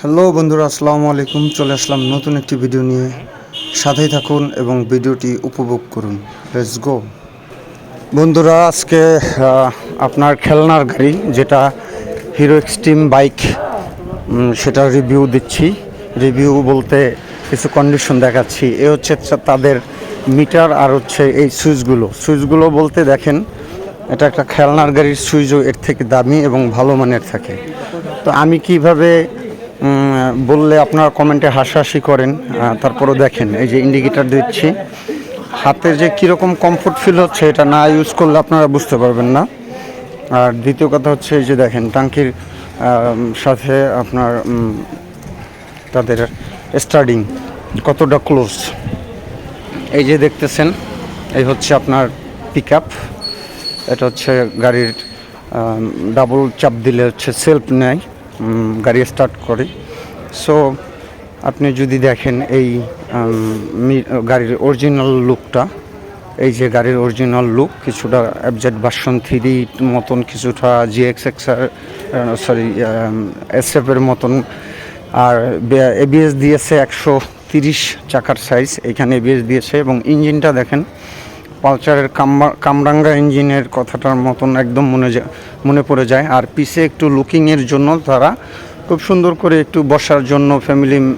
Hello বন্ধুরা, আসসালামু আলাইকুম। চলে আসলাম নতুন একটি ভিডিও নিয়ে। সাথেই থাকুন এবং ভিডিওটি উপভোগ করুন। লেটস গো বন্ধুরা, আজকে আপনার খেলনার গাড়ি, যেটা হিরো এক্সট্রিম বাইক সেটা রিভিউ দিচ্ছি। রিভিউ বলতে কিছু কন্ডিশন দেখাচ্ছি। এ হচ্ছে তাদের মিটার আর হচ্ছে এই সুইচগুলো সুইচগুলো বলতে দেখেন এটা একটা খেলনার গাড়ির সুইচও এর থেকে দামি এবং ভালো মানের থাকে। তো আমি কীভাবে বললে আপনারা কমেন্টে হাসাহাসি করেন তারপরও দেখেন, এই যে ইন্ডিকেটার দিচ্ছি। হাতে যে কীরকম কমফোর্ট ফিল হচ্ছে এটা না ইউজ করলে আপনারা বুঝতে পারবেন না। আর দ্বিতীয় কথা হচ্ছে এই যে দেখেন, টাঙ্কির সাথে আপনার তাদের স্টার্টিং কতটা ক্লোজ এই যে দেখতেছেন, এই হচ্ছে আপনার পিক আপ এটা হচ্ছে গাড়ির ডাবল চাপ দিলে হচ্ছে সেলফ নেয়। গাড়ি স্টার্ট করে। সো আপনি যদি দেখেন এই গাড়ির অরিজিনাল লুকটা এই যে গাড়ির অরিজিনাল লুক কিছুটা অ্যাবজেট ভার্সন থ্রি মতন, কিছুটা জিএক্স এক্সার সরি এসএফের মতন, আর এবিএস দিয়েছে একশো তিরিশ চাকার সাইজ এখানে এবিএস দিয়েছে এবং ইঞ্জিনটা দেখেন পালচারের কামবা- কামরাঙ্গা ইঞ্জিনের কথাটার মতন একদম মনে মনে পড়ে যায়। আর পিছে একটু লুকিংয়ের জন্য তারা খুব সুন্দর করে একটু বসার জন্য ফ্যামিলি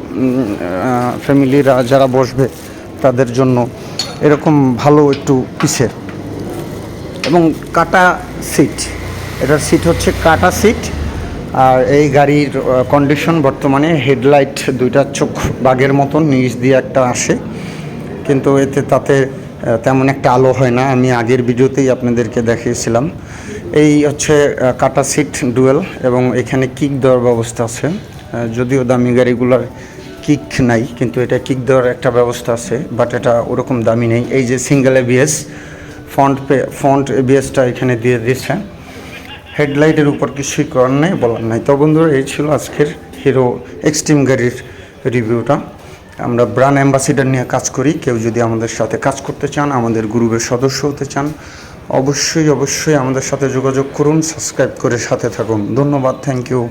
ফ্যামিলিরা যারা বসবে তাদের জন্য এরকম ভালো একটু পিসের এবং কাটা সিট, এটার সিট হচ্ছে কাটা সিট। আর এই গাড়ির কন্ডিশন বর্তমানে হেডলাইট দুইটা চোখ বাঘের মতন, নিচ দিয়ে একটা আসে। কিন্তু এতে তাতে তেমন একটা আলো হয় না। আমি আগের ভিডিওতেই আপনাদেরকে দেখিয়েছিলাম। এই হচ্ছে কাটা সিট ডুয়েল এবং এখানে কিক দেওয়ার ব্যবস্থা আছে। যদিও দামি গাড়িগুলোর কিক নাই, কিন্তু এটা কিক দেওয়ার একটা ব্যবস্থা আছে বাট এটা ওরকম দামি নেই। এই যে সিঙ্গেল এবিএস ফন্ট পে ফন্ট এবিএসটা এখানে দিয়ে দিয়েছে। হেডলাইটের উপর কিছুই করার নেই, বলার নাই। তো বন্ধুরা, এই ছিল আজকের হিরো এক্সট্রিম গাড়ির রিভিউটা আমরা ব্র্যান্ড অ্যাম্বাসিডার নিয়ে কাজ করি। কেউ যদি আমাদের সাথে কাজ করতে চান, আমাদের গ্রুপের সদস্য হতে চান, অবশ্যই অবশ্যই আমাদের সাথে যোগাযোগ করুন সাবস্ক্রাইব করে সাথে থাকুন। ধন্যবাদ থ্যাংক ইউ